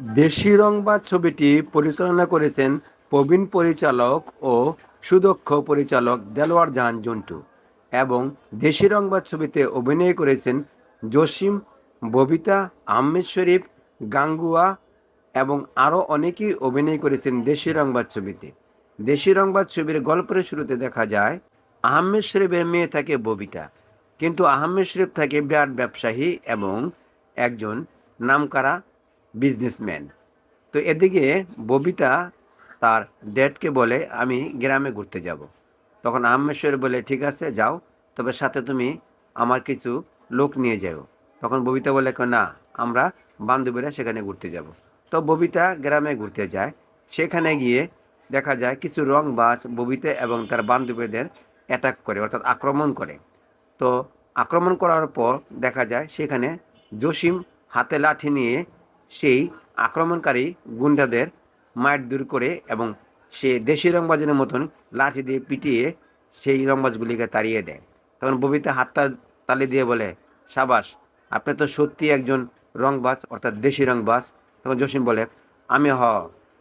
দেশি রংবাজ ছবিটি পরিচালনা করেছেন প্রবীণ পরিচালক ও সুদক্ষ পরিচালক দেলোয়ার জাহান জন্টু এবং দেশি রংবাজ ছবিতে অভিনয় করেছেন জসিম, ববিতা, আহমেদ শরীফ, গাঙ্গুয়া এবং আরও অনেকেই অভিনয় করেছেন দেশি রংবাজ ছবিতে। দেশি রংবাদ ছবির গল্পের শুরুতে দেখা যায়, আহমেদ শরীফের মেয়ে থাকে ববিতা। কিন্তু আহমেদ শরীফ থাকে বিরাট ব্যবসায়ী এবং একজন নামকারা বিজনেসম্যান তো এদিকে ববিতা তার ড্যাডকে বলে আমি গ্রামে ঘুরতে যাব। তখন আহমেদ বলে ঠিক আছে যাও তবে সাথে তুমি আমার কিছু লোক নিয়ে যাও। তখন ববিতা বলে "কই, না আমরা বান্ধবীরা সেখানে ঘুরতে যাব। তো ববিতা গ্রামে ঘুরতে যায়। সেখানে গিয়ে দেখা যায় কিছু রং বাস ববিতা এবং তার বান্ধবীদের অ্যাটাক করে অর্থাৎ আক্রমণ করে। তো আক্রমণ করার পর দেখা যায় সেখানে জসিম হাতে লাঠি নিয়ে সেই আক্রমণকারী গুন্ডাদের মার দূর করে এবং সে দেশি রংবাজের মতন লাঠি দিয়ে পিটিয়ে সেই রংবাজগুলিকে তাড়িয়ে দেয়। তখন ববিতা হাতটা তালি দিয়ে বলে, সাবাস, আপনি তো সত্যি একজন রংবাজ, অর্থাৎ দেশি রংবাজ। তখন জসিম বলে, আমি হ,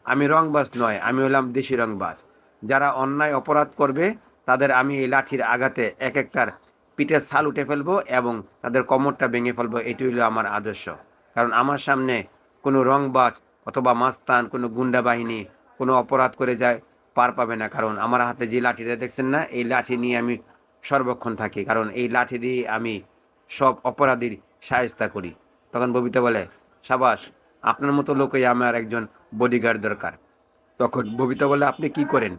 আমি রংবাজ নয়, আমি হলাম দেশি রংবাজ। যারা অন্যায় অপরাধ করবে, তাদের আমি এই লাঠির আঘাতে এক একটার পিঠের ছাল উঠে ফেলব এবং তাদের কোমরটা ভেঙে ফেলব। এটি হলো আমার আদর্শ। কারণ আমার সামনে কোনো রংবাজ অথবা মাস্তান, কোনো গুন্ডা বাহিনী, কোনো অপরাধ করে যায়, পার পাবে না। কারণ আমার হাতে যে লাঠিটা দেখছেন না, এই লাঠি নিয়ে আমি সর্বক্ষণ থাকি। কারণ এই লাঠি দিয়ে আমি সব অপরাধীর সায়স্তা করি। তখন ববিতা বলে, সাবাস, আপনার মতো লোকই আমার একজন বডিগার্ড দরকার। তখন ববিতা বলে, আপনি কি করেন?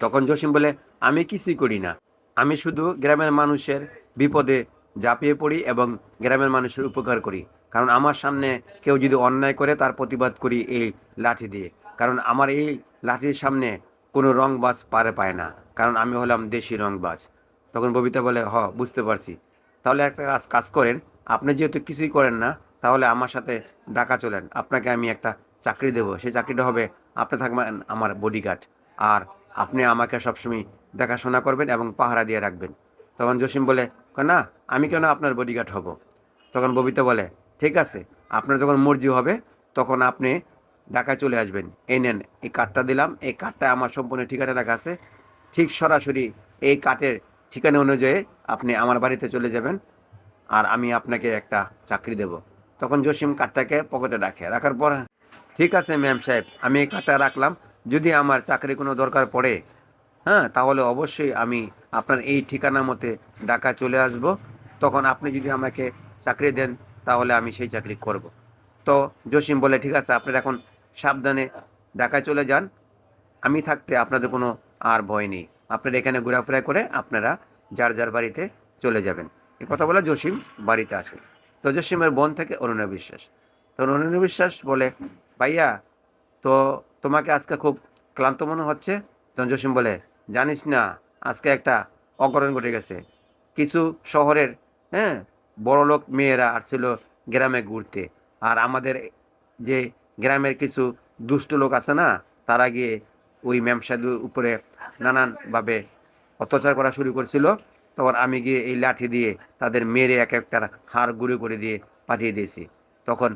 তখন জসিম বলে, আমি কিছুই করি না। আমি শুধু গ্রামের মানুষের বিপদে ঝাঁপিয়ে পড়ি এবং গ্রামের মানুষের উপকার করি। কারণ আমার সামনে কেউ যদি অন্যায় করে, তার প্রতিবাদ করি এই লাঠি দিয়ে। কারণ আমার এই লাঠির সামনে কোনো রংবাজ পারে পায় না। কারণ আমি হলাম দেশি রংবাজ। তখন ববিতা বলে, হ, বুঝতে পারছি। তাহলে একটা কাজ কাজ করেন। আপনি যেহেতু কিছুই করেন না, তাহলে আমার সাথে ঢাকা চলেন। আপনাকে আমি একটা চাকরি দেবো। সেই চাকরিটা হবে আপনি থাকবেন আমার বডিগার্ড আর আপনি আমাকে সবসময় দেখাশোনা করবেন এবং পাহারা দিয়ে রাখবেন। তখন জসিম বলে, না, আমি কেন আপনার বডিগার্ড হব? তখন ববিতা বলে ঠিক আছে? আপনার যখন মর্জি হবে, তখন আপনি ঢাকায় চলে আসবেন। এই নেন, এই কার্ডটা দিলাম। এই কার্ডটা আমার সম্পূর্ণ ঠিকানা লেখা আছে। ঠিক সরাসরি এই কার্ডের ঠিকানা অনুযায়ী আপনি আমার বাড়িতে চলে যাবেন আর আমি আপনাকে একটা চাকরি দেব। তখন জসিম কার্ডটাকে পকেটে রাখে। রাখার পর, ঠিক আছে ম্যাম সাহেব, আমি এই কার্ডটা রাখলাম। যদি আমার চাকরি কোনো দরকার পড়ে হ্যাঁ তাহলে অবশ্যই আমি আপনার এই ঠিকানা মতে ঢাকা চলে আসব। তখন আপনি যদি আমাকে চাকরি দেন তাহলে আমি সেই চাকরি করব। তো জসিম বলে, ঠিক আছে, আপনারা এখন সাবধানে ঢাকায় চলে যান। আমি থাকতে আপনাদের কোনো আর ভয় নেই। আপনারা এখানে ঘোরাফেরা করে আপনারা যার যার বাড়িতে চলে যাবেন। এ কথা বলে জসিম বাড়িতে আসে। তো জসিমের বোন থেকে অরুণা বিশ্বাস। তো অরুণা বিশ্বাস বলে, ভাইয়া, তো তোমাকে আজকে খুব ক্লান্ত মনে হচ্ছে? তখন জসিম বলে, জানিস না, আজকে একটা অঘটন ঘটে গেছে। কিছু শহরের হ্যাঁ বড়লোক মেয়েরা আসছিল গ্রামে ঘুরতে। আর আমাদের যে গ্রামের কিছু দুষ্ট লোক আছে না, তারা গিয়ে ওই ম্যামসাদুর উপরে নানানভাবে অত্যাচার করা শুরু করছিল। তখন আমি গিয়ে এই লাঠি দিয়ে তাদের মেরে এক একটার হাড় গুঁড়ো করে দিয়ে পাঠিয়ে দিয়েছি। তখন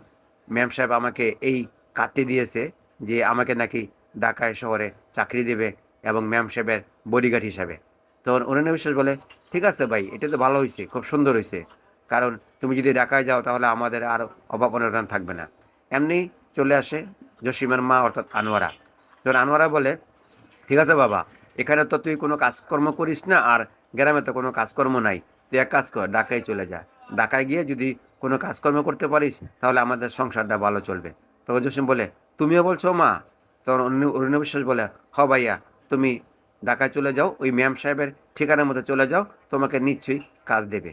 ম্যাম সাহেব আমাকে এই কাটতে দিয়েছে যে আমাকে নাকি ঢাকায় শহরে চাকরি দেবে এবং ম্যাম সাহেবের বডিগার্ড হিসাবে। তখন অরণ্য বিশ্বাস বলে, ঠিক আছে ভাই, এটা তো ভালো হয়েছে, খুব সুন্দর হয়েছে। কারণ তুমি যদি ঢাকায় যাও তাহলে আমাদের আর অভাব অনটন থাকবে না। এমনি চলে আসে জসিমের মা অর্থাৎ আনোয়ারা। তখন আনোয়ারা বলে, ঠিক আছে বাবা, এখানে তো তুই কোনো কাজকর্ম করিস না আর গ্রামে তো কোনো কাজকর্ম নাই। তুই এক কাজ কর, ঢাকায় চলে যা। ঢাকায় গিয়ে যদি কোনো কাজকর্ম করতে পারিস তাহলে আমাদের সংসারটা ভালো চলবে। তখন জসিম বলে, তুমিও বলছো মা? তখন অরুণ বিশ্বাস বলে, হ ভাইয়া, তুমি ঢাকায় চলে যাও, ওই ম্যাম সাহেবের ঠিকানার মতো চলে যাও, তোমাকে নিশ্চয়ই কাজ দেবে।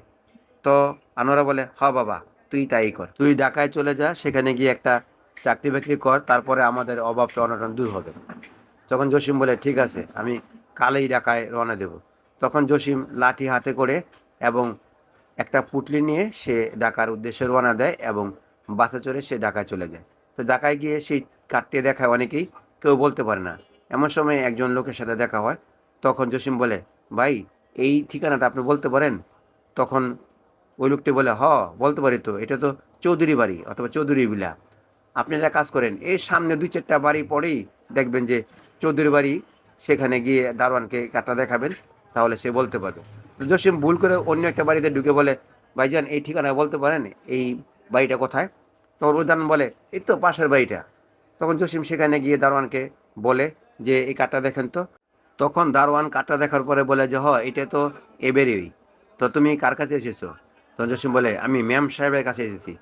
তো আনোয়ারা বলে, হ বাবা, তুই তাই কর। তুই ঢাকায় চলে যা, সেখানে গিয়ে একটা চাকরি বাকরি কর, তারপরে আমাদের অভাবটা অনটন দূর হবে। তখন জসিম বলে, ঠিক আছে, আমি কালেই ঢাকায় রওনা দেব। তখন জসিম লাঠি হাতে করে এবং একটা পুটলি নিয়ে সে ঢাকার উদ্দেশ্যে রওনা দেয় এবং বাসে চড়ে সে ঢাকায় চলে যায়। তো ঢাকায় গিয়ে সেই কাটতে দেখায় অনেকেই, কেউ বলতে পারে না। এমন সময় একজন লোকের সাথে দেখা হয়। তখন জসিম বলে, ভাই, এই ঠিকানাটা আপনি বলতে পারেন? তখন ওই লোকটি বলে, হ, বলতে পারি তো, এটা তো চৌধুরী বাড়ি অথবা চৌধুরী বিলা। আপনি একটা কাজ করেন এই সামনে দুই চারটা বাড়ি পরেই দেখবেন যে চৌধুরী বাড়ি সেখানে গিয়ে দারোয়ানকে কাটা দেখাবেন, তাহলে সে বলতে পারবে। জসিম ভুল করে অন্য একটা বাড়িতে ঢুকে বলে, ভাইজান, এই ঠিকানা বলতে পারেন? এই বাড়িটা কোথায়? তখন উদাহরণ বলে, এই তো পাশের বাড়িটা। তখন জসিম সেখানে গিয়ে দারোয়ানকে বলে যে, এই কাঠটা দেখেন তো। তখন দারোয়ান কাঠটা দেখার পরে বলে যে, হ, এটা তো এবেরই তো তুমি কার কাছে এসেছ? তখন জসিম বলে, আমি ম্যাম সাহেবের কাছে এসেছি।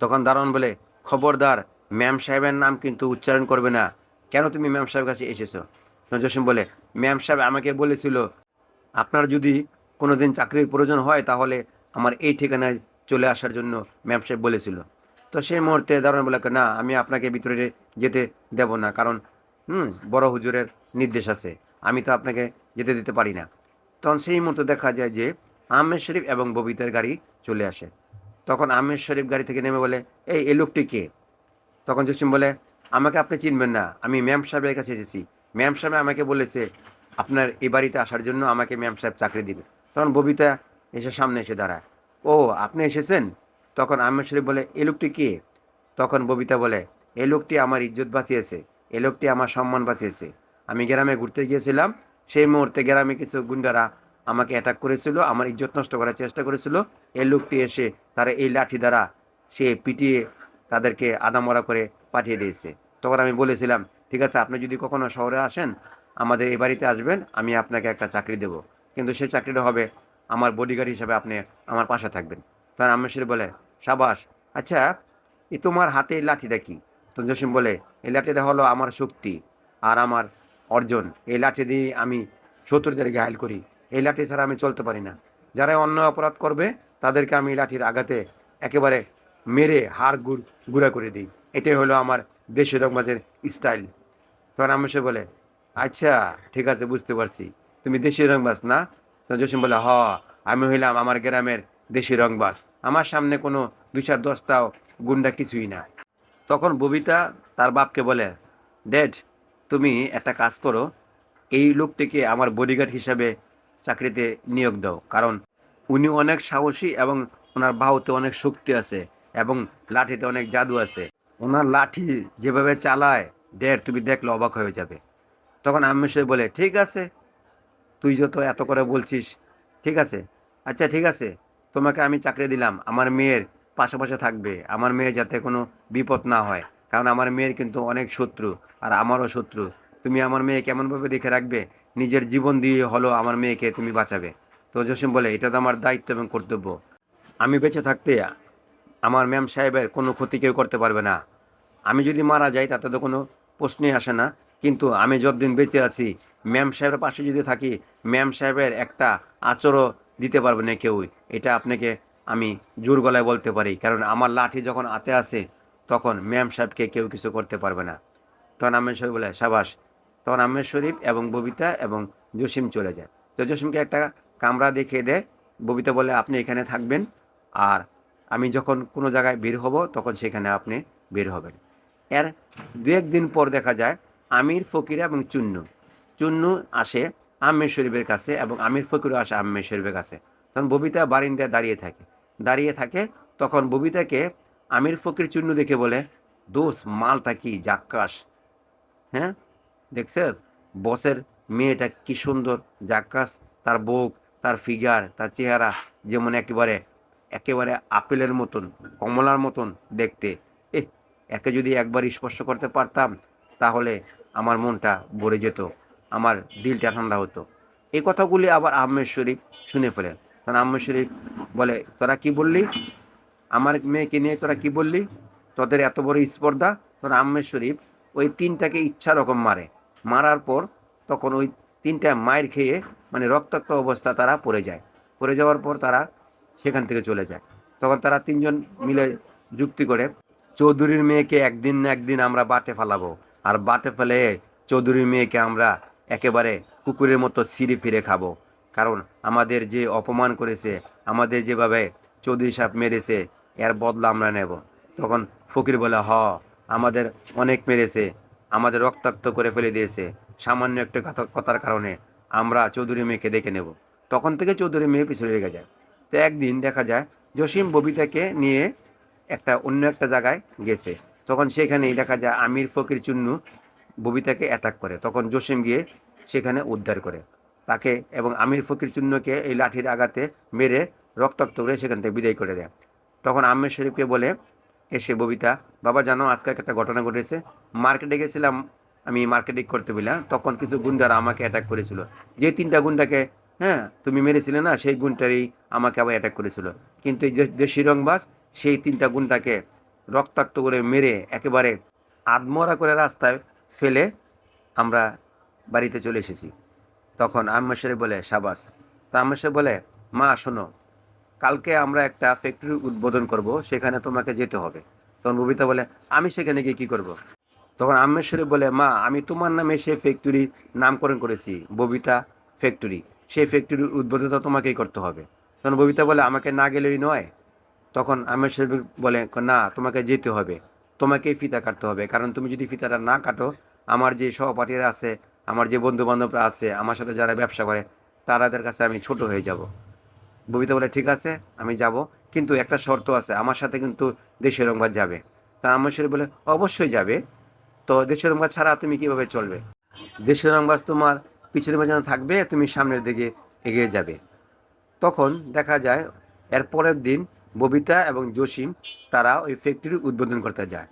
তখন দারোয়ান বলে, খবরদার, ম্যাম সাহেবের নাম কিন্তু উচ্চারণ করবে না। কেন তুমি ম্যাম সাহেবের কাছে এসেছ? তখন জসিম বলে, ম্যাম সাহেব আমাকে বলেছিল, আপনার যদি কোনো দিন চাকরির প্রয়োজন হয় তাহলে আমার এই ঠিকানায় চলে আসার জন্য ম্যাম সাহেব বলেছিল। তো সেই মুহূর্তে দারোয়ান বলে, না, আমি আপনাকে ভিতরে যেতে দেব না, কারণ, হুম, বড় হুজুরের নির্দেশ আছে। আমি তো আপনাকে যেতে দিতে পারি না। তখন সেই মুহূর্তে দেখা যায় যে আহমেদ শরীফ এবং ববিতার গাড়ি চলে আসে। তখন আহমেদ শরীফ গাড়ি থেকে নেমে বলে, এই এই লোকটি কে? তখন জসিম বলে, আমাকে আপনি চিনবেন না, আমি ম্যাম সাহেবের কাছে এসেছি। ম্যাম সাহেব আমাকে বলেছে, আপনার এ বাড়িতে আসার জন্য আমাকে ম্যাম সাহেব চাকরি দিবে। তখন ববিতা এসে সামনে এসে দাঁড়ায়, ও, আপনি এসেছেন? তখন আহমেদ শরীফ বলে, এ লোকটি কে? তখন ববিতা বলে, এ লোকটি আমার ইজ্জত বাঁচিয়েছে এই লোকটি আমার সম্মান বাঁচিয়েছে। আমি গ্রামে ঘুরতে গিয়েছিলাম, সেই মুহূর্তে গ্রামে কিছু গুন্ডারা আমাকে অ্যাটাক করেছিল, আমার ইজ্জত নষ্ট করার চেষ্টা করেছিল। এই লোকটি এসে তারা এই লাঠি দ্বারা সে পিটিয়ে তাদেরকে আদামরা করে পাঠিয়ে দিয়েছে। তখন আমি বলেছিলাম, ঠিক আছে, আপনি যদি কখনো শহরে আসেন, আমাদের এই বাড়িতে আসবেন, আমি আপনাকে একটা চাকরি দেব। কিন্তু সেই চাকরিটা হবে আমার বডিগার্ড হিসাবে আপনি আমার পাশে থাকবেন। তখন আমেশ্বরী বলে, সাবাস আচ্ছা এই তোমার হাতে এই লাঠিটা কি? তো জসিম বলে, এই লাঠিটা হলো আমার শক্তি আর আমার অর্জন। এই লাঠি দিয়ে আমি শত্রুদের ঘায়ল করি। এই লাঠি ছাড়া আমি চলতে পারি না। যারা অন্য অপরাধ করবে, তাদেরকে আমি লাঠির আঘাতে একেবারে মেরে হাড় গুড়, গুঁড়া করে দিই। এটাই হলো আমার দেশের রকমাজের স্টাইল তখন আমি সে বলে আচ্ছা ঠিক আছে, বুঝতে পারছি। তুমি দেশি রংবাজ না? তো জসিম বলে, হ, আমি হইলাম আমার গ্রামের দেশি রংবাজ আমার সামনে কোনো দুই চার দশটাও গুন্ডা কিছুই না। তখন ববিতা তার বাপকে বলে ড্যাড তুমি একটা কাজ করো। এই লোকটিকে আমার বডিগার্ড হিসাবে চাকরিতে নিয়োগ দাও। কারণ উনি অনেক সাহসী এবং ওনার বাহুতে অনেক শক্তি আছে এবং লাঠিতে অনেক জাদু আছে। ওনার লাঠি যেভাবে চালায় ড্যাড তুমি দেখলে অবাক হয়ে যাবে। তখন আম্মেশ্বর বলে, ঠিক আছে, তুই যত এত করে বলছিস, ঠিক আছে আচ্ছা ঠিক আছে, তোমাকে আমি চাকরি দিলাম, আমার মেয়ের পাশাপাশি থাকবে, আমার মেয়ে যাতে কোনো বিপদ না হয়, কারণ আমার মেয়ের কিন্তু অনেক শত্রু, আর আমারও শত্রু। তুমি আমার মেয়ে কেমনভাবে দেখে রাখবে নিজের জীবন দিয়ে হলো আমার মেয়েকে তুমি বাঁচাবে। তো জসিম বলে, এটা তো আমার দায়িত্ব এবং কর্তব্য। আমি বেঁচে থাকতে আমার ম্যাম সাহেবের কোনো ক্ষতি কেউ করতে পারবে না। আমি যদি মারা যাই, তাতে তো কোনো প্রশ্নই আসে না। কিন্তু আমি যতদিন বেঁচে আছি, ম্যাম সাহেবের পাশে যদি থাকি, ম্যাম সাহেবের একটা আচরও দিতে পারবে না কেউই। এটা আপনাকে আমি জোর গলায় বলতে পারি। কারণ আমার লাঠি যখন হাতে আসে, তখন ম্যাম সাহেবকে কেউ কিছু করতে পারবে না। তখন আমের শরীফ বলে, সাবাস তখন আমের শরীফ এবং ববিতা এবং জসিম চলে যায়। তো জসিমকে একটা কামরা দেখিয়ে দেয়। ববিতা বলে, আপনি এখানে থাকবেন আর আমি যখন কোনো জায়গায় বের হব, তখন সেখানে আপনি বের হবেন। এর দু একদিন পর দেখা যায়, আমির ফকির এবং চুন্নু। চুন্নু আসে আম্মের শরীফের কাছে এবং আমির ফকিরও আসে আম্মের শরীফের কাছে। তখন ববিতা বারিন্দায় দাঁড়িয়ে থাকে। দাঁড়িয়ে থাকে, তখন ববিতাকে আমির ফকির চুন্নু দেখে বলে দোষ মালটা কি? জাক্কাস হ্যাঁ? দেখছিস? বসের মেয়েটা কি সুন্দর। জাক্কাস তার বুক, তার ফিগার তার চেহারা যেমন একেবারে একেবারে আপেলের মতন, কমলার মতন দেখতে। এ একে যদি একবার স্পর্শ করতে পারতাম, তাহলে আমার মনটা ভরে যেত, আমার দিলটা ঠান্ডা হতো। এই কথাগুলি আবার আহমেদ শরীফ শুনে ফেলে। তখন আহমেদ শরীফ বলে, তোরা কি বললি? আমার মেয়েকে নিয়ে তোরা কি বললি? তোদের এত বড় স্পর্ধা? তখন আহমেদ শরীফ ওই তিনটাকে ইচ্ছা রকম মারে। মারার পর তখন ওই তিনটা মায়ের খেয়ে মানে রক্তাক্ত অবস্থা তারা পড়ে যায়। পড়ে যাওয়ার পর তারা সেখান থেকে চলে যায়। তখন তারা তিনজন মিলে যুক্তি করে, চৌধুরীর মেয়েকে একদিন না একদিন আমরা বাটে ফেলাবো। আর বাটে ফেলে চৌধুরীর মেয়েকে আমরা একেবারে কুকুরের মতো ছিঁড়ে ফিরে খাব। কারণ আমাদের যে অপমান করেছে, আমাদের যেভাবে চৌধুরী সাহেব মেরেছে, এর বদলা আমরা নেব। তখন ফকির বলে, হ, আমাদের অনেক মেরেছে। আমাদের রক্তাক্ত করে ফেলে দিয়েছে। সামান্য একটা কথা- কথার কারণে আমরা চৌধুরী মেয়েকে দেখে নেব। তখন থেকে চৌধুরী মেয়ে পিছনে লেগে যায়। তো একদিন দেখা যায়, জসিম ববিতাকে নিয়ে একটা অন্য একটা জায়গায় গেছে। তখন সেখানেই দেখা যায়, আমির ফকির চুন্নু ববিতাকে অ্যাটাক করে। তখন জসিম গিয়ে সেখানে উদ্ধার করে। তাকে এবং আমির ফকির চুন্নকে এই লাঠির আঘাতে মেরে রক্তাক্ত করে সেখান থেকে বিদায় করে দেয়। তখন আম্মের শরীফকে বলে এসে ববিতা, বাবা, জানো আজকে একটা ঘটনা ঘটেছে। মার্কেটে গেছিলাম, আমি মার্কেটিং করতে বললাম তখন কিছু গুন্ডারা আমাকে অ্যাটাক করেছিল। যে তিনটা গুন্ডাকে হ্যাঁ তুমি মেরেছিলে না, সেই গুণটারই আমাকে আবার অ্যাটাক করেছিল। কিন্তু এই যে- যে শিরংবাস সেই তিনটা গুণটাকে রক্তাক্ত করে মেরে একেবারে আদমরা করে রাস্তায় ফেলে আমরা বাড়িতে চলে এসেছি। তখন আম্মেশ্বরী বলে, সাবাস। তা আম্মেশ্বর বলে, মা, শোনো কালকে আমরা একটা ফ্যাক্টরি উদ্বোধন করব, সেখানে তোমাকে যেতে হবে। তখন ববিতা বলে, আমি সেখানে গিয়ে কী করব? তখন আম্মেশ্বরী বলে, মা, আমি তোমার নামে সেই ফ্যাক্টরি নামকরণ করেছি, ববিতা ফ্যাক্টরি সেই ফ্যাক্টরির উদ্বোধন তো তোমাকেই করতে হবে। তখন ববিতা বলে, আমাকে না গেলেই নয়? তখন আম্মেশ্বরী বলে, না, তোমাকে যেতে হবে। তোমাকেই ফিতা কাটতে হবে। কারণ তুমি যদি ফিতাটা না কাটো, আমার যে সহপাঠীরা আছে, আমার যে বন্ধু বান্ধবরা আছে, আমার সাথে যারা ব্যবসা করে, তারাদের কাছে আমি ছোট হয়ে যাব। ববিতা বলে, ঠিক আছে, আমি যাব। কিন্তু একটা শর্ত আছে, আমার সাথে কিন্তু দেশের রংবাদ যাবে। তা আম্মেশ্বরী বলে, অবশ্যই যাবে। তো দেশের রংবাদ ছাড়া তুমি কীভাবে চলবে? দেশের রংবাজ তোমার পিছনে পেছনে থাকবে, তুমি সামনের দিকে এগিয়ে যাবে। তখন দেখা যায়, এর পরের দিন ববিতা এবং জসিম, তারা ওই ফ্যাক্টরি উদ্বোধন করতে যায়।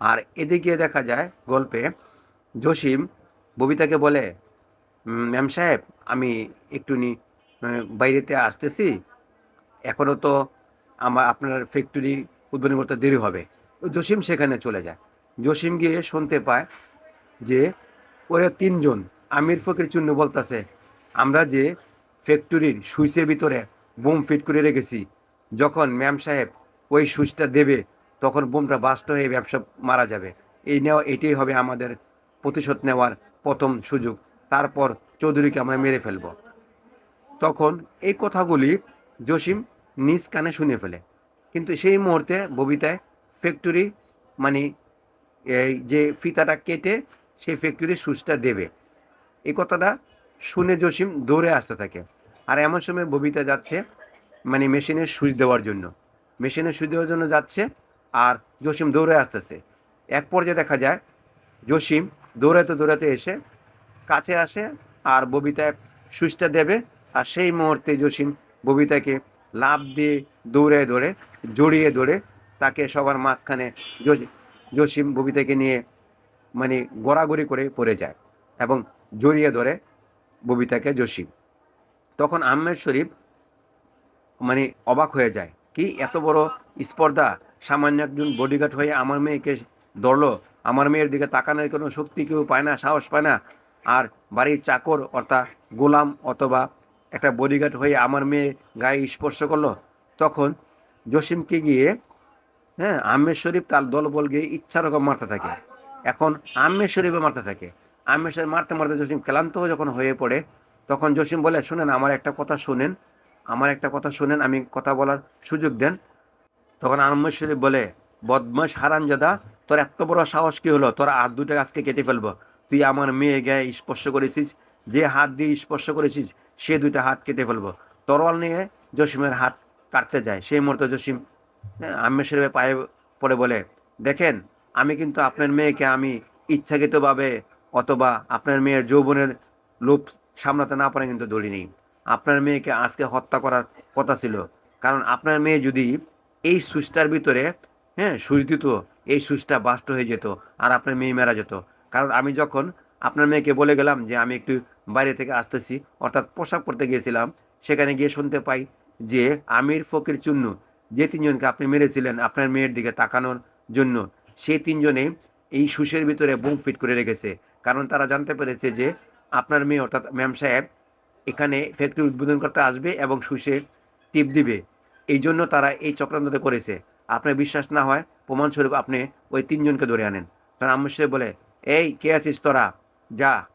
আর এদিকে দেখা যায়, গল্পে জসিম ববিতাকে বলে ম্যাম সাহেব, আমি একটুনি বাইরেতে আসতেছি এখনও তো আমার আপনার ফ্যাক্টরি উদ্বোধন করতে দেরি হবে। জসিম সেখানে চলে যায়। জসিম গিয়ে শুনতে পায় যে ওরা তিনজন, আমির ফকির চূর্ণ বলতেছে, আমরা যে ফ্যাক্টরির সুইচের ভিতরে বোম ফিট করে রেখেছি, যখন ম্যাম সাহেব ওই সুইচটা দেবে, তখন বোমটা বাস্ট হয়ে ব্যবসা মারা যাবে। এই নেওয়া, এটাই হবে আমাদের প্রতিশোধ নেওয়ার প্রথম সুযোগ। তারপর চৌধুরীকে আমরা মেরে ফেলব। তখন এই কথাগুলি জসিম নিজ কানে শুনে ফেলে। কিন্তু সেই মুহূর্তে ববিতায় ফ্যাক্টরি মানে এই যে ফিতাটা কেটে সেই ফ্যাক্টরির সুইচটা দেবে। এই কথাটা শুনে জসিম দৌড়ে আসতে থাকে। আর এমন সময় ববিতা যাচ্ছে মানে মেশিনের সুইচ দেওয়ার জন্য। মেশিনের সুইচ দেওয়ার জন্য যাচ্ছে আর জসিম দৌড়ে আসতেছে। এক পর্যায়ে দেখা যায় জসিম দৌড়াতে দৌড়াতে এসে কাছে আসে আর ববিতায় সুইচটা দেবে আর সেই মুহূর্তে জসিম ববিতাকে লাভ দিয়ে দৌড়ে ধরে, জড়িয়ে ধরে তাকে সবার মাঝখানে জসি- জসিম ববিতাকে নিয়ে মানে গড়াগড়ি করে পড়ে যায় এবং জড়িয়ে ধরে ববিতাকে জসিম। তখন আহমেদ শরীফ মানে অবাক হয়ে যায়, কি এত বড় স্পর্ধা? সামান্য একজন বডিগার্ড হয়ে আমার মেয়েকে ধরলো, আমার মেয়ের দিকে তাকানোর কোনো শক্তি কেউ পায় না, সাহস পায় না। আর বাড়ির চাকর অর্থাৎ গোলাম অথবা একটা বডিগার্ড হয়ে আমার মেয়ে গায়ে স্পর্শ করল, তখন জসিমকে গিয়ে হ্যাঁ আহমেদ শরীফ তার দলবল গিয়ে ইচ্ছা রকম মারতে থাকে। এখন আহমেদ শরীফে মারতে থাকে। আহমেদ শরীফ মারতে মারতে জসিম ক্লান্ত যখন হয়ে পড়ে, তখন জসিম বলে, শুনেন, আমার একটা কথা শুনেন, আমার একটা কথা শুনেন, আমি কথা বলার সুযোগ দেন। তখন আহমেদ শরীফ বলে বদমাস হারামজাদা, তোর এত বড় সাহস কী হলো? তোর হাত দুটো আজকে কেটে ফেলব। তুই আমার মেয়ে গায়ে স্পর্শ করেছিস, যে হাত দিয়ে স্পর্শ করেছিস সে দুইটা হাত কেটে ফেলব। তরোয়াল নিয়ে জসিমের হাত কাটতে যায়। সেই মুহূর্তে জসিম হ্যাঁ, আহমেদ শরীফের পায়ে পড়ে বলে দেখেন আমি কিন্তু আপনার মেয়েকে আমি ইচ্ছাকৃতভাবে অথবা আপনার মেয়ের যৌবনের লোভ সামলাতে না পারে কিন্তু নেই আপনার মেয়েকে আজকে হত্যা করার কথা ছিল। কারণ আপনার মেয়ে যদি এই সুইচটার ভিতরে হ্যাঁ সুইচ দিত এই সুইচটা বাস্ট হয়ে যেত আর আপনার মেয়ে মারা যেত। কারণ আমি যখন আপনার মেয়েকে বলে গেলাম যে আমি একটু বাইরে থেকে আসতেছি। অর্থাৎ পোশাক পরতে গিয়েছিলাম। সেখানে গিয়ে শুনতে পাই যে আমির ফকির চুন্নু, যে তিনজনকে আপনি মেরেছিলেন আপনার মেয়ের দিকে তাকানোর জন্য, সেই তিনজনে এই সুসের ভিতরে বোম ফিট করে রেখেছে। কারণ তারা জানতে পেরেছে যে আপনার মেয়ে, অর্থাৎ ম্যাম সাহেব, এখানে ফ্যাক্টরি উদ্বোধন করতে আসবে এবং সুসে টিপ দিবে। এই জন্য তারা এই চক্রান্তটা করেছে। আপনার বিশ্বাস না হয়, প্রমাণস্বরূপ আপনি ওই তিনজনকে ধরে আনেন। কারণ আম্মু সাহেব বলে, এই, কে আছিস তোরা? যা।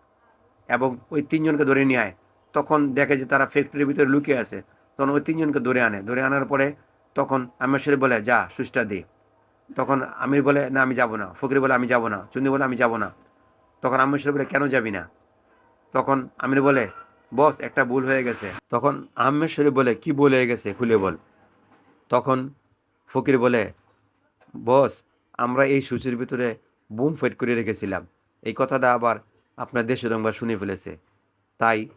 এবং ওই তিনজনকে ধরে নিয়ে আয়। তখন দেখে যে তারা ফ্যাক্টরির ভিতরে লুকিয়ে আছে। তখন ওই তিনজনকে ধরে আনে। ধরে আনার পরে তখন আম্মা শরীফ বলে, যা সুইচটা দে। তখন আমির বলে, না, আমি যাব না। ফকির বলে, আমি যাব না। চুন্দি বলে, আমি যাব না। তখন আম্মা শরীফ বলে, কেন যাবি না? তখন আমির বলে, বস, একটা ভুল হয়ে গেছে। তখন আহমেদ শরীফ বলে, কি ভুল হয়ে গেছে, খুলে বল। তখন ফকির বলে, বস, আমরা এই সূচির ভিতরে বুম ফেট করে রেখেছিলাম। এই কথাটা আবার আপনার দেশের রংবাজ শুনে ফেলেছে। তাই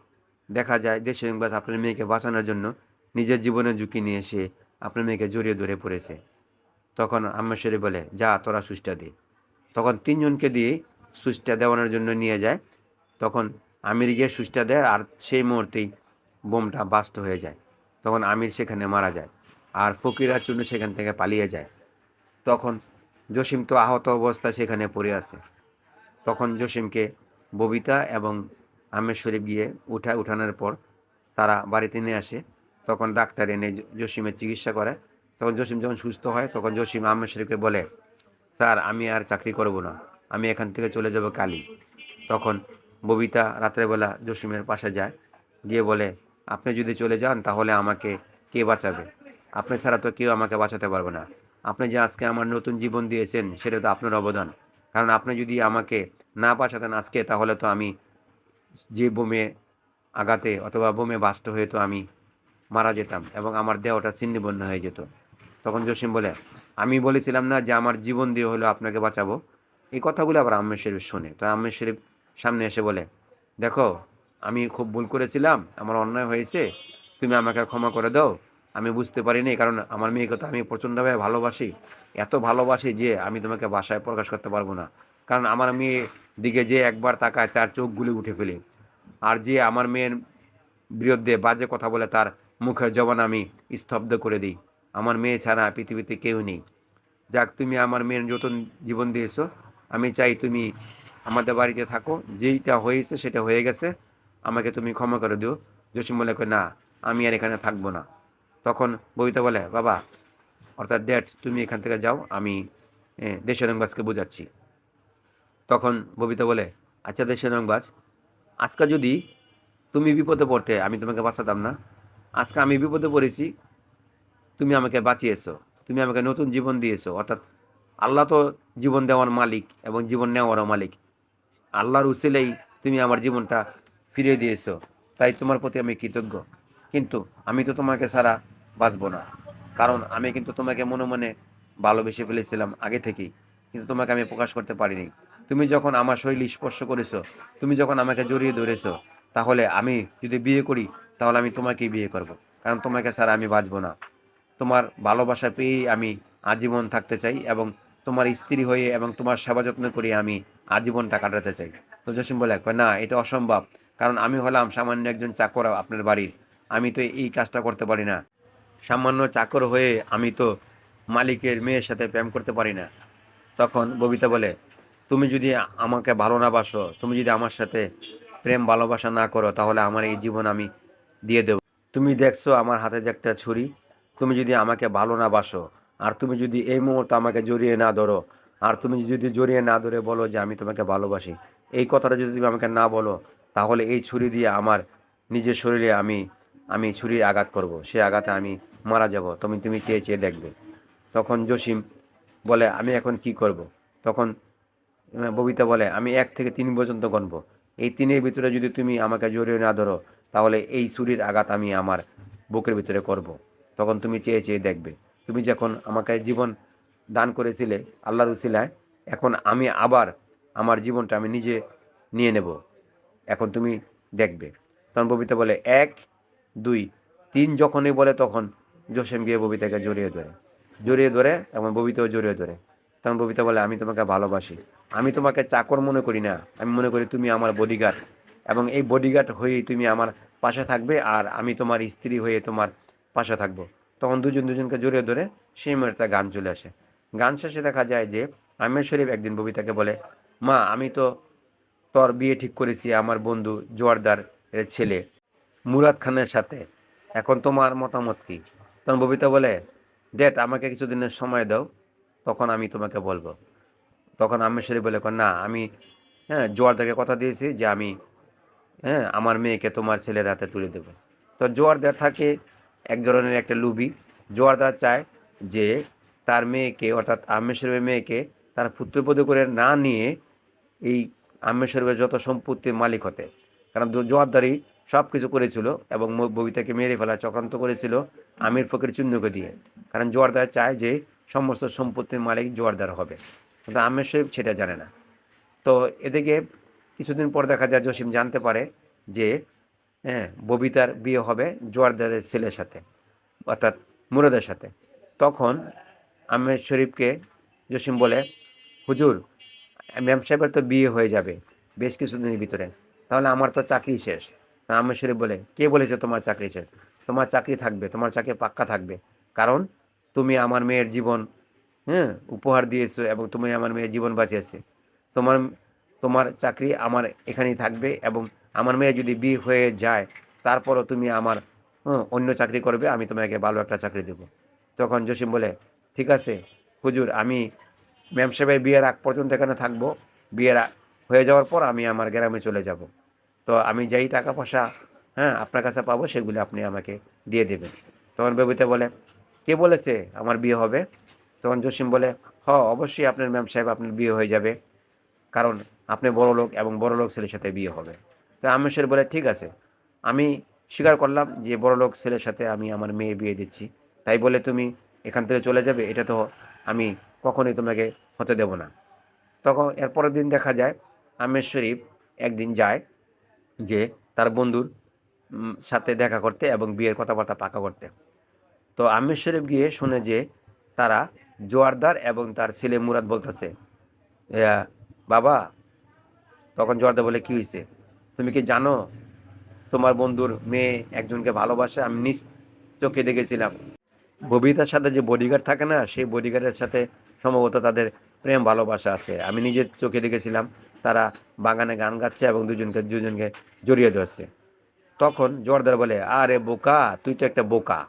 দেখা যায় দেশের রংবাজ আপনার মেয়েকে বাঁচানোর জন্য নিজের জীবনের ঝুঁকি নিয়ে এসে আপনার মেয়েকে জড়িয়ে ধরে পড়েছে। তখন আম্মেশ্বরী বলে, যা, তোরা সুচটা দে। তখন তিনজনকে দিয়ে সুচটা দেওয়ানোর জন্য নিয়ে যায়। তখন আমির গিয়ে সুচটা দেয় আর সেই মুহূর্তেই বোমটা বাস্ত হয়ে যায়। তখন আমির সেখানে মারা যায় আর ফকিরা চুন্নু সেখান থেকে পালিয়ে যায়। তখন জসিম তো আহত অবস্থায় সেখানে পড়ে আছে। তখন জসিমকে ববিতা এবং আমের শরীফ গিয়ে উঠায় উঠানোর পর তারা বাড়িতে নিয়ে আসে। তখন ডাক্তার এনে জসিমের চিকিৎসা করে। তখন জসিম যখন সুস্থ হয়, তখন জসিম আমের শরীফকে বলে, স্যার, আমি আর চাকরি করব না। আমি এখান থেকে চলে যাব কালি। তখন ববিতা রাত্রেবেলা জসিমের পাশে যায়, গিয়ে বলে, আপনি যদি চলে যান, তাহলে আমাকে কে বাঁচাবে? আপনি ছাড়া তো কেউ আমাকে বাঁচাতে পারবে না। আপনি যে আজকে আমার নতুন জীবন দিয়েছেন, সেটা তো আপনার অবদান। কারণ আপনি যদি আমাকে না বাঁচাতেন আজকে, তাহলে তো আমি যে বোমে আঘাতে অথবা বোমে বাস্ট হয়ে তো আমি মারা যেতাম এবং আমার দেহটা ছিন্নবন্য হয়ে যেত। তখন জসিম বলে, আমি বলেছিলাম না যে আমার জীবন দিয়ে হলো আপনাকে বাঁচাবো? এই কথাগুলো আবার আম্মের শরীফ শোনে। তো আম্মের শরীফ সামনে এসে বলে, দেখো, আমি খুব ভুল করেছিলাম, আমার অন্যায় হয়েছে, তুমি আমাকে ক্ষমা করে দাও আমি বুঝতে পারিনি, কারণ আমার মেয়েকে তো আমি প্রচণ্ডভাবে ভালোবাসি। এত ভালোবাসি যে আমি তোমাকে বাসায় প্রকাশ করতে পারব না। কারণ আমার মেয়ে দিকে যে একবার তাকায়, তার চোখগুলি উঠে ফেলে। আর যে আমার মেয়ের বিরুদ্ধে বাজে কথা বলে, তার মুখের জবান আমি স্তব্ধ করে দিই। আমার মেয়ে ছাড়া পৃথিবীতে কেউ নেই। যাক, তুমি আমার মেয়ের নতুন জীবন দিয়েছ, আমি চাই তুমি আমাদের বাড়িতে থাকো। যেইটা হয়েছে, সেটা হয়ে গেছে। আমাকে তুমি ক্ষমা করে দিও। জসিম বলে না, আমি আর এখানে থাকব না। তখন ববিতা বলে বাবা অর্থাৎ ড্যাড তুমি এখান থেকে যাও আমি এ, বোঝাচ্ছি। তখন ববিতা বলে আচ্ছা দেশের রংবাজ আজকে যদি তুমি বিপদে পড়তে আমি তোমাকে বাঁচাতাম না। আজকে আমি বিপদে পড়েছি তুমি আমাকে বাঁচিয়েছো তুমি আমাকে নতুন জীবন দিয়েছ। অর্থাৎ আল্লাহ তো জীবন দেওয়ার মালিক এবং জীবন নেওয়ারও মালিক। আল্লাহর উসিলেই তুমি আমার জীবনটা ফিরিয়ে দিয়েছ। তাই তোমার প্রতি আমি কৃতজ্ঞ। কিন্তু আমি তো তোমাকে ছাড়া বাঁচবো না। কারণ আমি কিন্তু তোমাকে মনে মনে ভালোবেসে ফেলেছিলাম আগে থেকেই, কিন্তু তোমাকে আমি প্রকাশ করতে পারিনি। তুমি যখন আমার শরীর স্পর্শ করেছ, তুমি যখন আমাকে জড়িয়ে ধরেছো, তাহলে আমি যদি বিয়ে করি, তাহলে আমি তোমাকেই বিয়ে করব। কারণ তোমাকে ছাড়া আমি বাঁচবো না। তোমার ভালোবাসা পেয়েই আমি আজীবন থাকতে চাই এবং তোমার স্ত্রী হয়ে এবং তোমার সেবা যত্ন করে আমি আজীবনটা কাটাতে চাই। তো জসিম বলে না, এটা অসম্ভব। কারণ আমি হলাম সামান্য একজন চাকর আপনার বাড়ির। আমি তো এই কাজটা করতে পারি না। সামান্য চাকর হয়ে আমি তো মালিকের মেয়ের সাথে প্রেম করতে পারি না। তখন ববিতা বলে, তুমি যদি আমাকে ভালো না বাসো, তুমি যদি আমার সাথে প্রেম ভালোবাসা না করো, তাহলে আমার এই জীবন আমি দিয়ে দেব। তুমি দেখছ আমার হাতে যে একটা ছুরি, তুমি যদি আমাকে ভালো না বাসো, আর তুমি যদি এই মুহূর্তে আমাকে জড়িয়ে না ধরো, আর তুমি যদি জড়িয়ে না ধরে বলো যে আমি তোমাকে ভালোবাসি, এই কথাটা যদি তুমি আমাকে না বলো, তাহলে এই ছুরি দিয়ে আমার নিজের শরীরে আমি আমি ছুরি আঘাত করব, সে আঘাতে আমি মারা যাব, তুমি তুমি চেয়ে চেয়ে দেখবে। তখন জসিম বলে, আমি এখন কি করব? তখন ববিতা বলে, আমি এক থেকে তিন পর্যন্ত গণব। এই তিনের ভিতরে যদি তুমি আমাকে জড়িয়ে না ধরো, তাহলে এই ছুরির আঘাত আমি আমার বুকের ভিতরে করব। তখন তুমি চেয়ে চেয়ে দেখবে। তুমি যখন আমাকে জীবন দান করেছিলে আল্লাহর উসিলায়, এখন আমি আবার আমার জীবনটা আমি নিজে নিয়ে নেব। এখন তুমি দেখবে। তখন ববিতা বলে, এক দুই, তিন যখনই বলে তখন জোসেম গিয়ে ববিতাকে জড়িয়ে ধরে। জড়িয়ে ধরে এবং ববিতাও জড়িয়ে ধরে। তখন ববিতা বলে, আমি তোমাকে ভালোবাসি। আমি তোমাকে চাকর মনে করি না। আমি মনে করি তুমি আমার বডিগার্ড এবং এই বডিগার্ড হয়েই তুমি আমার পাশে থাকবে আর আমি তোমার স্ত্রী হয়ে তোমার পাশে থাকব। তখন দুজন দুজনকে জড়িয়ে ধরে সেই মুহূর্তে গান চলে আসে। গান শেষে দেখা যায় যে আমের শরীফ একদিন ববিতাকে বলে, মা, আমি তো তোর বিয়ে ঠিক করেছি, আমার বন্ধু জোয়ারদার ছেলে। মুরাদ খানের সাথে। এখন তোমার মতামত কি? তখন ববিতা বলে ডেট আমাকে কিছুদিনের সময় দাও তখন আমি তোমাকে বলব। তখন আমের শরীফ বলে "কয়, না আমি হ্যাঁ জোয়ারদাকে কথা দিয়েছি যে আমি হ্যাঁ আমার মেয়েকে তোমার ছেলের হাতে তুলে দেবো। তো জোয়ারদার থাকে এক ধরনের একটা লুবি। জোয়ারদার চায় যে তার মেয়েকে অর্থাৎ আমেশ্বরের মেয়েকে তার পুত্রপদ করে না নিয়ে এই আমেশ্বরের যত সম্পত্তির মালিক হতে। কারণ জোয়ারদারি সব কিছু করেছিল এবং ববিতাকে মেরে ফেলা, চক্রান্ত করেছিল আমির ফকির চূর্ণকে দিয়ে। কারণ জোয়ারদার চায় যে সমস্ত সম্পত্তির মালিক জোয়ারদার হবে। কিন্তু আহমেদ শরীফ সেটা জানে না। তো এদিকে কিছুদিন পর দেখা যায় জসিম জানতে পারে যে হ্যাঁ ববিতার বিয়ে হবে জোয়ারদারের ছেলের সাথে, অর্থাৎ মুরাদের সাথে। তখন আহমেদ শরীফকে জসিম বলে, হুজুর, ম্যাম সাহেবের তো বিয়ে হয়ে যাবে বেশ কিছুদিনের ভিতরে। তাহলে আমার তো চাকরি শেষ। আহমেদ শরীফ বলে কে বলেছে তোমার চাকরি চাই তোমার চাকরি থাকবে তোমার চাকরি পাক্কা থাকবে। কারণ তুমি আমার মেয়ের জীবন হ্যাঁ উপহার দিয়েছ এবং তুমি আমার মেয়ের জীবন বাঁচিয়েছে। তোমার তোমার চাকরি আমার এখানেই থাকবে এবং আমার মেয়ে যদি বিয়ে হয়ে যায় তারপরও তুমি আমার হ্যাঁ, অন্য চাকরি করবে আমি তোমাকে ভালো একটা চাকরি দেবো। তখন জসিম বলে ঠিক আছে হুজুর আমি ম্যাম সাহেবের বিয়ের আগ পর্যন্ত এখানে থাকব। বিয়ের হয়ে যাওয়ার পর আমি আমার গ্রামে চলে যাব। তো আমি যেই টাকা পয়সা হ্যাঁ আপনার কাছে পাবো সেগুলো আপনি আমাকে দিয়ে দেবেন। তখন বেবিতে বলে, কে বলেছে আমার বিয়ে হবে? তখন জসিম বলে, হ, অবশ্যই আপনার ম্যাম সাহেব আপনার বিয়ে হয়ে যাবে। কারণ আপনি বড় লোক এবং বড় লোক ছেলের সাথে বিয়ে হবে। তো আমেশ্বর বলে, ঠিক আছে। আমি স্বীকার করলাম যে, বড় লোক ছেলের সাথে আমি আমার মেয়ে বিয়ে দিচ্ছি। তাই বলে তুমি এখান থেকে চলে যাবে, এটা তো আমি কখনোই তোমাকে হতে দেব না। তখন এর পরের দিন দেখা যায়, আমের শরীফ একদিন যায় যে তার বন্ধুর সাথে দেখা করতে এবং বিয়ের কথাবার্তা পাকা করতে। তো আমের শরীফ গিয়ে শুনে যে তারা জোয়ারদার এবং তার ছেলে মুরাদ বলতেছে "ইয়া, বাবা তখন জোয়ারদার বলে কি হয়েছে তুমি কি জানো তোমার বন্ধুর মেয়ে একজনকে ভালোবাসে? আমি নিজ চোখে দেখেছিলাম। ববিতার সাথে যে বডিগার্ড থাকে না সেই বডিগার্ডের সাথে সম্ভবত তাদের প্রেম, ভালোবাসা আছে। আমি নিজের চোখে দেখেছিলাম, তারা বাগানে গান গাচ্ছে এবং দুজনকে দুজনকে জড়িয়ে ধরছে। তখন জোরদার বলে, আরে বোকা, তুই তো একটা বোকা।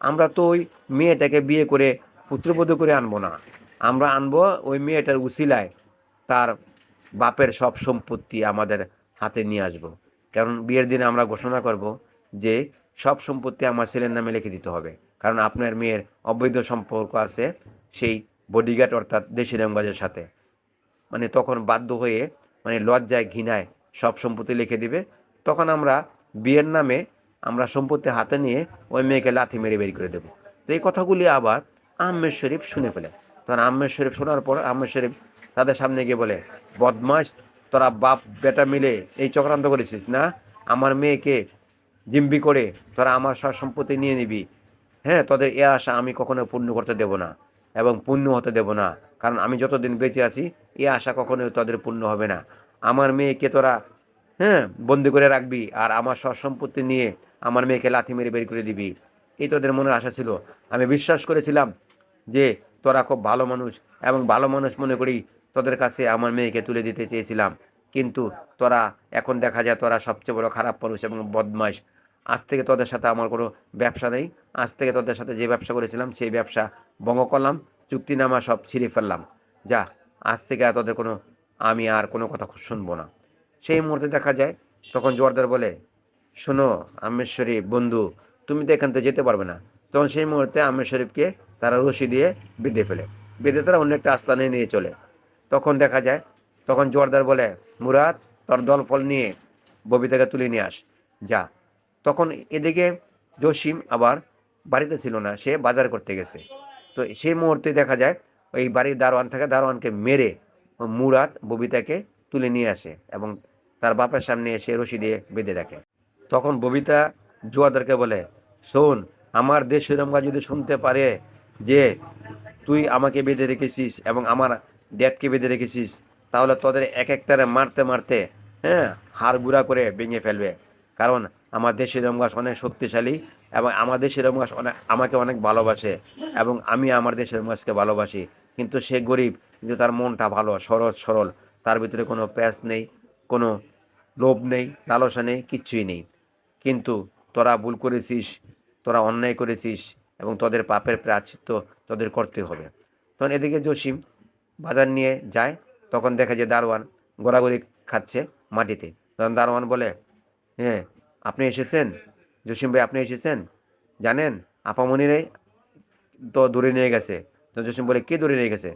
আমরা তো ওই মেয়েটাকে বিয়ে করে পুত্রবধূ করে আনব না। আমরা আনব ওই মেয়েটার উসিলায় তার বাপের সব সম্পত্তি আমাদের হাতে নিয়ে আসব। কারণ বিয়ের দিনে আমরা ঘোষণা করব যে সব সম্পত্তি আমার ছেলের নামে লিখে দিতে হবে। কারণ আপনার মেয়ের অবৈধ সম্পর্ক আছে, সেই বডিগার্ড অর্থাৎ দেশি রংবাজের সাথে। মানে তখন বাধ্য হয়ে মানে লজ্জায়, ঘৃণায় সব সম্পত্তি লিখে দিবে। তখন আমরা বিয়ের নামে আমরা সম্পত্তি হাতে নিয়ে ওই মেয়েকে লাথি মেরে বের করে দেবো। তো এই কথাগুলি আবার আহমেদ শরীফ শুনে ফেলে। তখন আহমেদ শরীফ শোনার পর আহমেদ শরীফ তাদের সামনে গিয়ে বলে বদমাস তোরা বাপ, বেটা মিলে এই চক্রান্ত করেছিস না? আমার মেয়েকে জিম্বি করে তোরা আমার সব সম্পত্তি নিয়ে নিবি। হ্যাঁ তোদের এ আশা আমি কখনো পূর্ণ করতে দেব না। এবং পূর্ণ হতে দেব না। কারণ আমি যতদিন বেঁচে আছি, এ আশা কখনোই তোদের পূর্ণ হবে না। আমার মেয়েকে তোরা হ্যাঁ বন্দি করে রাখবি আর আমার সব সম্পত্তি নিয়ে আমার মেয়েকে লাথি মেরে বের করে দিবি। এই তোদের মনে আশা ছিল। আমি বিশ্বাস করেছিলাম যে তোরা খুব ভালো মানুষ এবং ভালো মানুষ মনে করি তোদের কাছে আমার মেয়েকে তুলে দিতে চেয়েছিলাম। কিন্তু তোরা, এখন দেখা যায় তোরা সবচেয়ে বড় খারাপ মানুষ এবং বদমাইশ। আজ থেকে তোদের সাথে আমার কোনো ব্যবসা নেই। আজ থেকে তোদের সাথে যে ব্যবসা করেছিলাম, সেই ব্যবসা ভঙ্গ করলাম চুক্তিনামা সব ছিঁড়ে ফেললাম। যা, আজ থেকে আর তোদের কোনো, আমি আর কোনো কথা শুনব না। সেই মুহূর্তে দেখা যায়, তখন জোয়ারদার বলে, শোনো, আমের শরীফ, বন্ধু, তুমি তো এখান থেকে যেতে পারবে না। তখন সেই মুহূর্তে আমের শরীফকে তারা রশি দিয়ে বেঁধে ফেলে। বেঁধে তারা অন্য একটা আস্তানে নিয়ে চলে। তখন দেখা যায়, তখন জোয়ারদার বলে, মুরাদ, তোর দল ফল নিয়ে ববিতাকে তুলে নিয়ে আস। যা তখন এদিকে জসিম আবার বাড়িতে ছিল না, সে বাজার করতে গেছে। তো সেই মুহূর্তে দেখা যায়, ওই বাড়ির দারোয়ান থাকে, দারোয়ানকে মেরে মুরাদ ববিতাকে তুলে নিয়ে আসে এবং তার বাপের সামনে এসে রশি দিয়ে বেঁধে রাখে। তখন ববিতা জুয়াদারকে বলে, শোন, আমার দেশ শ্রীরামগা যদি শুনতে পারে যে তুই আমাকে বেঁধে রেখেছিস এবং আমার ড্যাডকে বেঁধে রেখেছিস, তাহলে তোদের এক একটারে মারতে মারতে হ্যাঁ হাড় গুঁড়া করে ভেঙে ফেলবে। কারণ আমার দেশের রমগাছ অনেক শক্তিশালী এবং আমার দেশের রমগাছ অনেক আমাকে অনেক ভালোবাসে এবং আমি আমার দেশের রমগাছকে ভালোবাসি। কিন্তু সে গরিব, কিন্তু তার মনটা ভালো, সরল সরল। তার ভিতরে কোনো প্যাঁচ নেই, কোনো লোভ নেই, লালসা নেই, কিচ্ছুই নেই। কিন্তু তোরা ভুল করেছিস, তোরা অন্যায় করেছিস এবং তোদের পাপের প্রাচিত্য তোদের করতে হবে। তখন এদিকে জসিম বাজার নিয়ে যায়, তখন দেখে যে দারোয়ান গোড়াগড়ি খাচ্ছে মাটিতে। তখন দারোয়ান বলে হ্যাঁ আপনি এসেছেন? জসিম ভাই, আপনি এসেছেন? জানেন? আপামনিরাই তো দূরে নিয়ে গেছে। তো জসিম বলে, কে দূরে নিয়ে গেছে?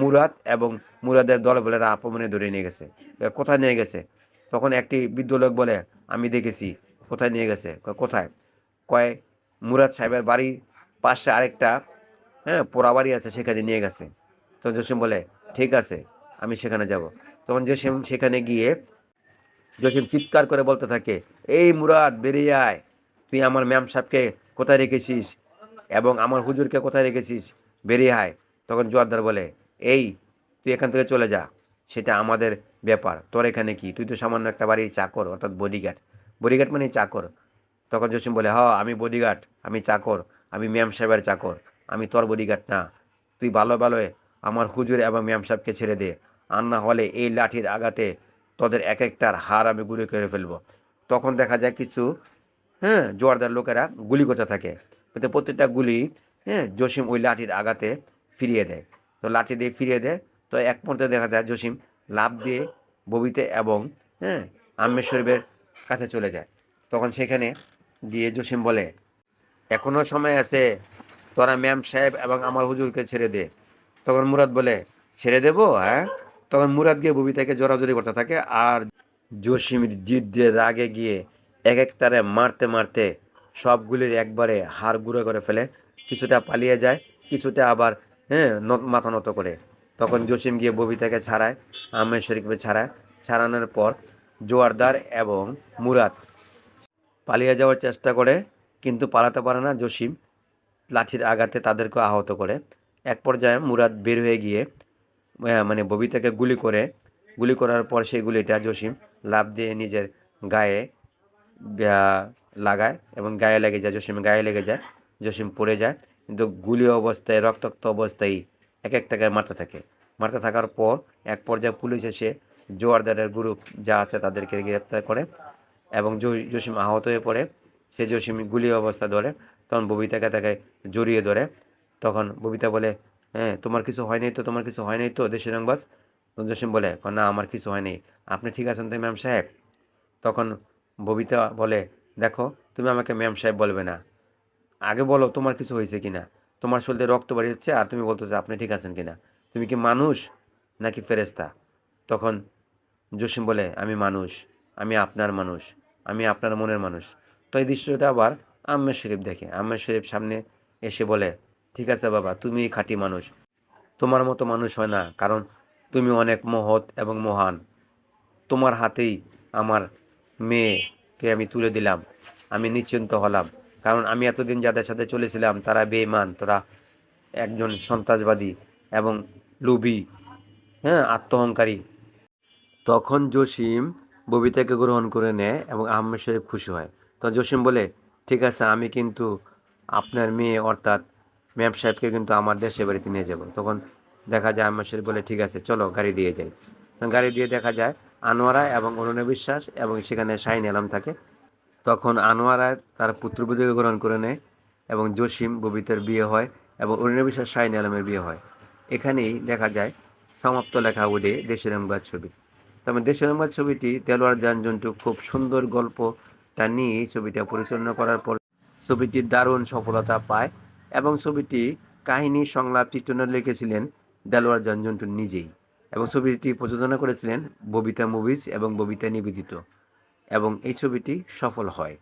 মুরাদ এবং মুরাদের দল বলে আপামনি দূরে নিয়ে গেছে। কোথায় নিয়ে গেছে? তখন একটি বৃদ্ধ লোক বলে, আমি দেখেছি, কোথায় নিয়ে গেছে? কোথায়? কয়, মুরাদ সাহেবের বাড়ির পাশে আরেকটা হ্যাঁ পোড়াবাড়ি আছে, সেখানে নিয়ে গেছে। তখন জসিম বলে, ঠিক আছে, আমি সেখানে যাব। তখন জসিম সেখানে গিয়ে জসিম চিৎকার করে বলতে থাকে, এই মুরাদ, বেরিয়ে আয়। তুই আমার ম্যাম সাহেবকে কোথায় রেখেছিস? এবং আমার হুজুরকে কোথায় রেখেছিস? বেরিয়ে আয়। তখন জোয়ারদার বলে, এই, তুই এখান থেকে চলে যা। সেটা আমাদের ব্যাপার। তোর এখানে কি? তুই তো সামান্য একটা বাড়ির চাকর, অর্থাৎ বডিগার্ড বডিগার্ড মানে চাকর। তখন জসিম বলে হ আমি বডিগার্ড আমি চাকর, আমি ম্যাম সাহেবের চাকর, আমি তোর বডিগার্ড না। তুই ভালো ভালোয় আমার হুজুর এবং ম্যাম সাহেবকে ছেড়ে দে। আর না হলে এই লাঠির আঘাতে তোদের এক একটার হার আমি গুলি করে ফেলব। তখন দেখা যায় কিছু হ্যাঁ জোয়ারদার লোকেরা গুলি করতে থাকে। কিন্তু প্রত্যেকটা গুলি হ্যাঁ জসিম ওই লাঠির আঘাতে ফিরিয়ে দেয়। তো লাঠি দিয়ে ফিরিয়ে দেয়। তো এক মুহূর্তে দেখা যায় জসিম লাভ দিয়ে ববিতে এবং হ্যাঁ আম্মের শরীফের কাছে চলে যায়। তখন সেখানে গিয়ে জসিম বলে এখনও সময় আছে, তোরা ম্যাম সাহেব এবং আমার হুজুরকে ছেড়ে দে। তখন মুরাদ বলে, ছেড়ে দেবো হ্যাঁ? তখন মুরাদ গিয়ে ববিতাকে জোরাজোরি করতে থাকে আর জসিম জিদ দিয়ে রাগে গিয়ে এক একটারে মারতে মারতে সবগুলির একবারে হাড় গুঁড়ো করে ফেলে। কিছুটা পালিয়ে যায়, কিছুটা আবার হ্যাঁ মাথা নত করে। তখন জসিম গিয়ে ববিতাকে ছাড়ায়, আহমেদ শরীফকে ছাড়ায়। ছাড়ানোর পর জোয়ারদার এবং মুরাদ পালিয়ে যাওয়ার চেষ্টা করে, কিন্তু পালাতে পারে না জসিম। লাঠির আঘাতে তাদেরকে আহত করে। এক পর্যায়ে মুরাদ বের হয়ে গিয়ে মানে ববিতাকে গুলি করে, গুলি করার পর সেই গুলিটা জসিম লাভ দিয়ে নিজের গায়ে লাগায় এবং গায়ে লেগে যায়, জসিম গায়ে লেগে যায়, জসিম পড়ে যায়। কিন্তু গুলি অবস্থায়, রক্তাক্ত অবস্থায় এক একটাকে মারতে থাকে। মারতে থাকার পর এক পর্যায়ে পুলিশ এসে জোয়ারদারের গ্রুপ যা আছে তাদেরকে গ্রেপ্তার করে এবং জসিম আহত হয়ে পড়ে। সে জসিম গুলি অবস্থা ধরে, তখন ববিতাকে তাকে জড়িয়ে ধরে। তখন ববিতা বলে হ্যাঁ তোমার কিছু হয় নাই তো তোমার কিছু হয় নাই তো দেশের তখন জসিম বলে "কয়, না আমার কিছু হয়নি আপনি ঠিক আছেন তো ম্যাম সাহেব? তখন ববিতা বলে দেখো তুমি আমাকে ম্যাম সাহেব বলবে না। আগে বলো তোমার কিছু হয়েছে কি না? তোমার শরীরে রক্ত বাড়িয়েছে আর তুমি বলতেছো আপনি ঠিক আছেন কিনা তুমি কি মানুষ নাকি ফেরেস্তা তখন জসিম বলে আমি মানুষ আমি আপনার মানুষ আমি আপনার মনের মানুষ। তো এই দৃশ্যটা আবার আম্মের শরীফ দেখে। আম্মের শরীফ সামনে এসে বলে ঠিক আছে বাবা তুমি খাঁটি মানুষ। তোমার মতো মানুষ হয় না, কারণ তুমি অনেক মহৎ এবং মহান। তোমার হাতেই আমার মেয়েকে আমি তুলে দিলাম, আমি নিশ্চিন্ত হলাম। কারণ আমি এতদিন যাদের সাথে চলেছিলাম, তারা বেঈমান, তোরা একজন সন্ত্রাসবাদী এবং লুবি হ্যাঁ আত্মহংকারী। তখন জসিম ববিতাকে গ্রহণ করে নেয় এবং আহমেদ শরীফ খুশি হয়। তখন জসিম বলে, ঠিক আছে, আমি কিন্তু আপনার মেয়ে, অর্থাৎ ম্যাম সাহেবকে কিন্তু আমার দেশে বাড়িতে নিয়ে যাব। তখন দেখা যায় আহমেদ শরীফ বলে, ঠিক আছে, চলো গাড়ি দিয়ে যাই। গাড়ি দিয়ে দেখা যায় আনোয়ারা এবং অরুণা বিশ্বাস এবং সেখানে শাহিন আলম থাকে। তখন আনোয়ারা তার পুত্রবধূকে গ্রহণ করে নেয় এবং জসিম ববিতার বিয়ে হয় এবং অরুণা বিশ্বাস শাহিন আলমের বিয়ে হয়। এখানেই দেখা যায় সমাপ্ত লেখা উঠে দেশের রংবাদ ছবি। তবে দেশের রংবাদ ছবিটি তেলোয়ার যান জন্টু খুব সুন্দর গল্পটা নিয়ে ছবিটা পরিচালনা করার পর ছবিটি দারুণ সফলতা পায়। এবং ছবিটি কাহিনী সংলাপ চিত্রণ লিখেছিলেন দেলোয়ার জঞ্জন্টু জন্টু নিজেই এবং ছবিটি প্রযোজনা করেছিলেন ববিতা মুভিজ এবং ববিতা নিবেদিত এবং এই ছবিটি সফল হয়।